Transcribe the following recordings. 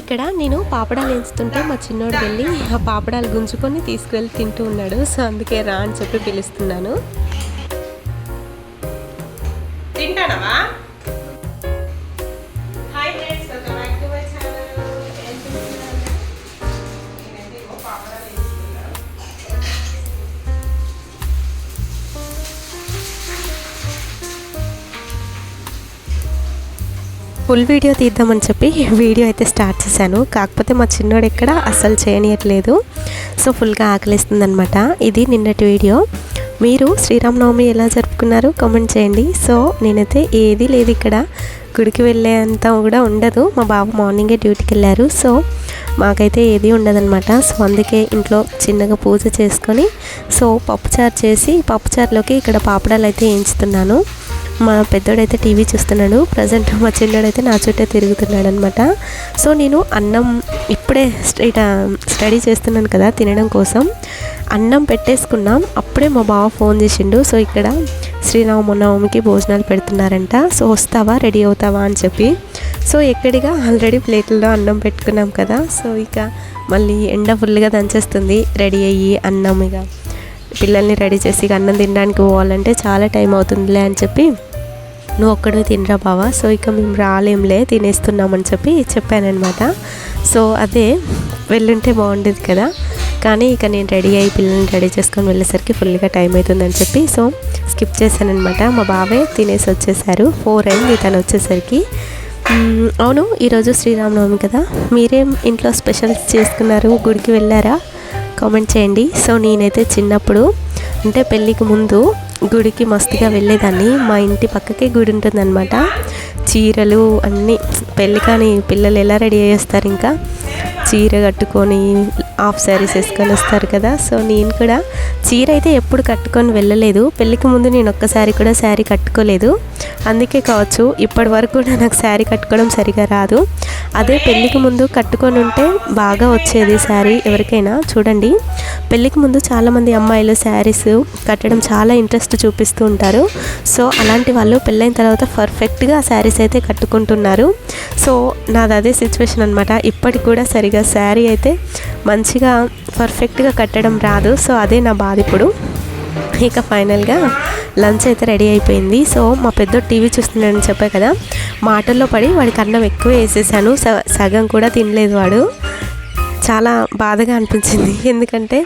ఇక్కడ నేను పాపడాలు వేస్తుంటే మా చిన్నోడు వెళ్ళి ఆ పాపడాలు గుంజుకొని తీసుకువెళ్ళి తింటూ ఉన్నాడు. సో అందుకే రా అని చెప్పి పిలుస్తున్నాను. ఫుల్ వీడియో తీద్దామని చెప్పి వీడియో అయితే స్టార్ట్ చేశాను. కాకపోతే మా చిన్నోడు ఎక్కడ అస్సలు చేయనియట్లేదు. సో ఫుల్గా ఆకలిస్తుంది అనమాట ఇది నిన్నటి వీడియో మీరు శ్రీరామనవమి ఎలా జరుపుకున్నారు? కామెంట్ చేయండి. సో నేనైతే ఏది లేదు ఇక్కడ. గుడికి వెళ్ళేంత కూడా ఉండదు. మా బాబు మార్నింగే డ్యూటీకి వెళ్ళారు. సో మాకైతే ఏది ఉండదన్నమాట. సో అందుకే ఇంట్లో చిన్నగా పూజ చేసుకొని సో పప్పుచారు చేసి పప్పుచారులోకి ఇక్కడ పాపడాలు అయితే వేయించుతున్నాను. మా పెద్దోడైతే టీవీ చూస్తున్నాడు. ప్రజెంట్ మా చిన్నోడైతే నా చుట్టే తిరుగుతున్నాడు అనమాట సో నేను అన్నం ఇప్పుడే ఇట స్టడీ చేస్తున్నాను కదా తినడం కోసం. అన్నం పెట్టేసుకున్నాం. అప్పుడే మా బావ ఫోన్ చేసిండు. సో ఇక్కడ శ్రీరామనవమికి భోజనాలు పెడుతున్నారంట. సో వస్తావా? రెడీ అవుతావా? అని చెప్పి. సో ఎక్కడిగా? ఆల్రెడీ ప్లేట్లలో అన్నం పెట్టుకున్నాం కదా. సో ఇక మళ్ళీ ఎండ ఫుల్గా దంచేస్తుంది. రెడీ అయ్యి అన్నం ఇక. పిల్లల్ని రెడీ చేసి ఇక అన్నం తినడానికి పోవాలంటే చాలా టైం అవుతుందిలే అని చెప్పి నువ్వు ఒక్కడే తినరా బావా? సో ఇక మేము రాలేంలే తినేస్తున్నామని చెప్పి చెప్పానమాట సో అదే వెళ్ళుంటే బాగుండేది కదా. కానీ ఇక నేను రెడీ అయ్యి పిల్లల్ని రెడీ చేసుకొని వెళ్ళేసరికి ఫుల్గా టైం అవుతుందని చెప్పి సో స్కిప్ చేశానమాట మా బావే తినేసి వచ్చేసారు. ఫోర్ అయింది తను వచ్చేసరికి. అవును ఈరోజు శ్రీరామనవమి కదా. మీరేం ఇంట్లో స్పెషల్స్ చేసుకున్నారు? గుడికి వెళ్ళారా? కామెంట్ చేయండి. సో నేనైతే చిన్నప్పుడు అంటే పెళ్ళికి ముందు గుడికి మస్తుగా వెళ్ళేదాన్ని. మా ఇంటి పక్కకే గుడి ఉంటుందన్నమాట. చీరలు అన్నీ పెళ్ళి కానీ పిల్లలు ఎలా రెడీ అయ్యేస్తారు ఇంకా? చీర కట్టుకొని హాఫ్ శారీస్ వేసుకొని వస్తారు కదా. సో నేను కూడా చీర అయితే ఎప్పుడు కట్టుకొని వెళ్ళలేదు. పెళ్ళికి ముందు నేను ఒక్కసారి కూడా శారీ కట్టుకోలేదు. అందుకే కావచ్చు ఇప్పటి వరకు కూడా నాకు శారీ కట్టుకోవడం సరిగా రాదు. అదే పెళ్ళికి ముందు కట్టుకొని ఉంటే బాగా వచ్చేది శారీ ఎవరికైనా చూడండి. పెళ్ళికి ముందు చాలామంది అమ్మాయిలు శారీస్ కట్టడం చాలా ఇంట్రెస్ట్ చూపిస్తూ ఉంటారు. సో అలాంటి వాళ్ళు పెళ్ళైన తర్వాత పర్ఫెక్ట్గా శారీస్ అయితే కట్టుకుంటున్నారు. సో నాది అదే సిచ్యువేషన్ అనమాట ఇప్పటికి కూడా సరిగా శారీ అయితే మంచిగా పర్ఫెక్ట్గా కట్టడం రాదు. సో అదే నా బాధ ఇప్పుడు ఇక ఫైనల్గా లంచ్ అయితే రెడీ అయిపోయింది. సో మా పెద్ద టీవీ చూస్తున్నాడని చెప్పా కదా మాటల్లో పడి వాడికి అన్నం ఎక్కువ వేసేసాను. సగం కూడా తినలేదు వాడు. చాలా బాధగా అనిపించింది. ఎందుకంటే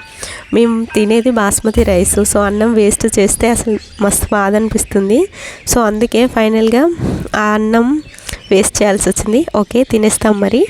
మేము తినేది బాస్మతి రైస్ సో అన్నం వేస్ట్ చేస్తే అసలు మస్తు బాధ అనిపిస్తుంది. సో అందుకే ఫైనల్గా ఆ అన్నం వేస్ట్ చేయాల్సి వచ్చింది. ఓకే తినేస్తాం మరి.